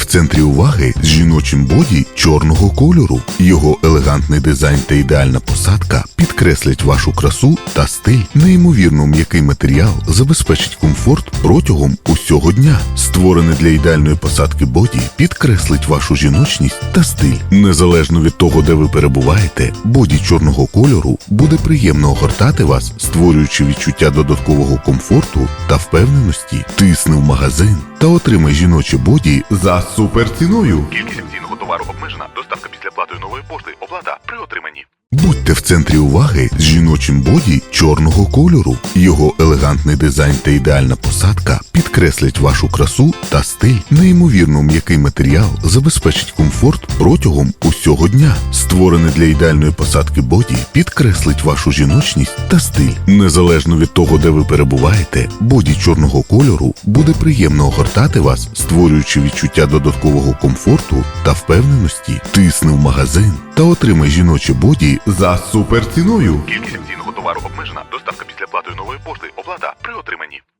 в центрі уваги з жіночим боді чорного кольору. Його елегантний дизайн та ідеальна посадка підкреслять вашу красу та стиль. Неймовірно м'який матеріал забезпечить комфорт протягом усього дня. Створене для ідеальної посадки боді підкреслить вашу жіночність та стиль. Незалежно від того, де ви перебуваєте, боді чорного кольору буде приємно огортати вас, створюючи відчуття додаткового комфорту та впевненості. Тисни в магазин та отримай жіноче боді за суперціною. Кількість акційного товару обмежена. Доставка після платою нової пошти. Оплата при отриманні. Будьте в центрі уваги з жіночим боді чорного кольору. Його елегантний дизайн та ідеальна посадка підкреслять вашу красу та стиль. Неймовірно м'який матеріал забезпечить комфорт протягом усього дня. Створене для ідеальної посадки боді підкреслить вашу жіночність та стиль. Незалежно від того, де ви перебуваєте, боді чорного кольору буде приємно огортати вас, створюючи відчуття додаткового комфорту та впевненості. Тисни в магазин та отримай жіноче боді за суперціною. Кількість акційного товару обмежена. Доставка після платою нової пошти. Оплата при отриманні.